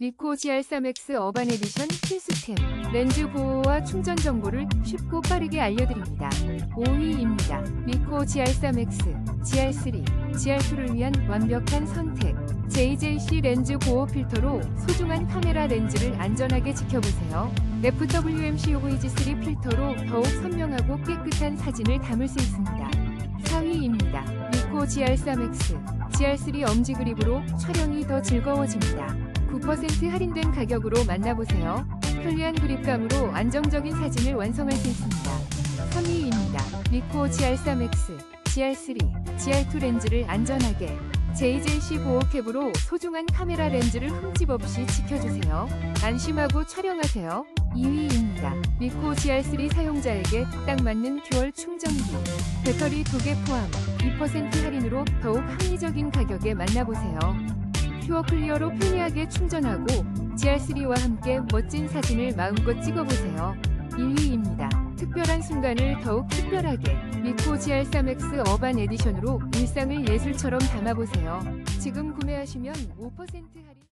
미코 GR3X 어반 에디션 필수템 렌즈 보호와 충전 정보를 쉽고 빠르게 알려드립니다. 5위입니다. 미코 GR3X, GR3, GR2를 위한 완벽한 선택. JJC 렌즈 보호 필터로 소중한 카메라 렌즈를 안전하게 지켜보세요. FWMC UVG3 필터로 더욱 선명하고 깨끗한 사진을 담을 수 있습니다. 4위입니다. 미코 GR3X, GR3 엄지 그립으로 촬영이 더 즐거워집니다. 9% 할인된 가격으로 만나보세요. 편리한 그립감으로 안정적인 사진을 완성할 수 있습니다. 3위입니다. 미코 GR3X, GR3, GR2 렌즈를 안전하게 JJC 보호캡으로 소중한 카메라 렌즈를 흠집 없이 지켜주세요. 안심하고 촬영하세요. 2위입니다. 미코 GR3 사용자에게 딱 맞는 듀얼 충전기. 배터리 2개 포함 2% 할인으로 더욱 합리적인 가격에 만나보세요. 퓨어 클리어로 편리하게 충전하고 GR3와 함께 멋진 사진을 마음껏 찍어보세요. 1위입니다. 특별한 순간을 더욱 특별하게 미코 GR3X 어반 에디션으로 일상을 예술처럼 담아보세요. 지금 구매하시면 5% 할인